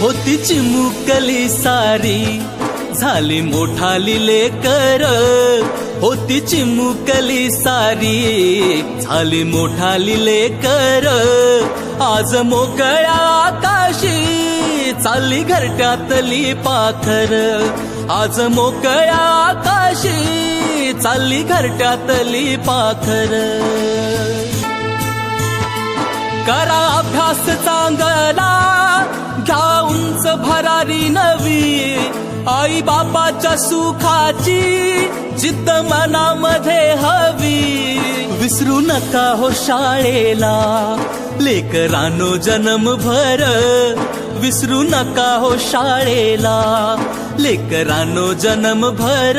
होती चिमुकली सारी झाली मोठाली लेकर. होती चिमुकली सारी झाली मोठाली लेकर. आज मोकळ्या आकाशी चालली घरट्यातली पाखर. आज मोकळ्या आकाशी चालली घरट्यातली पाखर. करा अभ्यास चांगला. घ्या भरारी नवी. आई बापाच्या सुखाची जिद्द मनामध्ये हवी. विसरू नका हो शाळेला लेकरानो जन्मभर. विसरू नका हो शाळेला लेकरानो जन्मभर.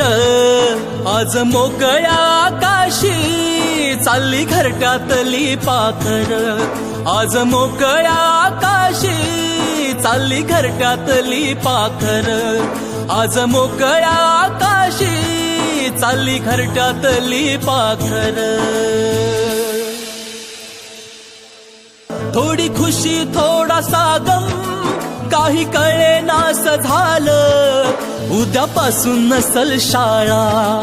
आज मोकळ्या आकाशी चालली घरट्यातली पाखर आज मोकळ्या आकाशी चालली घरट्यातली पाखर. आज मोकळ्या आकाशी चालली घरट्यातली पाखर. थोडी खुशी थोडासा गम काही कळे नास झालं. उद्यापासून नसल शाळा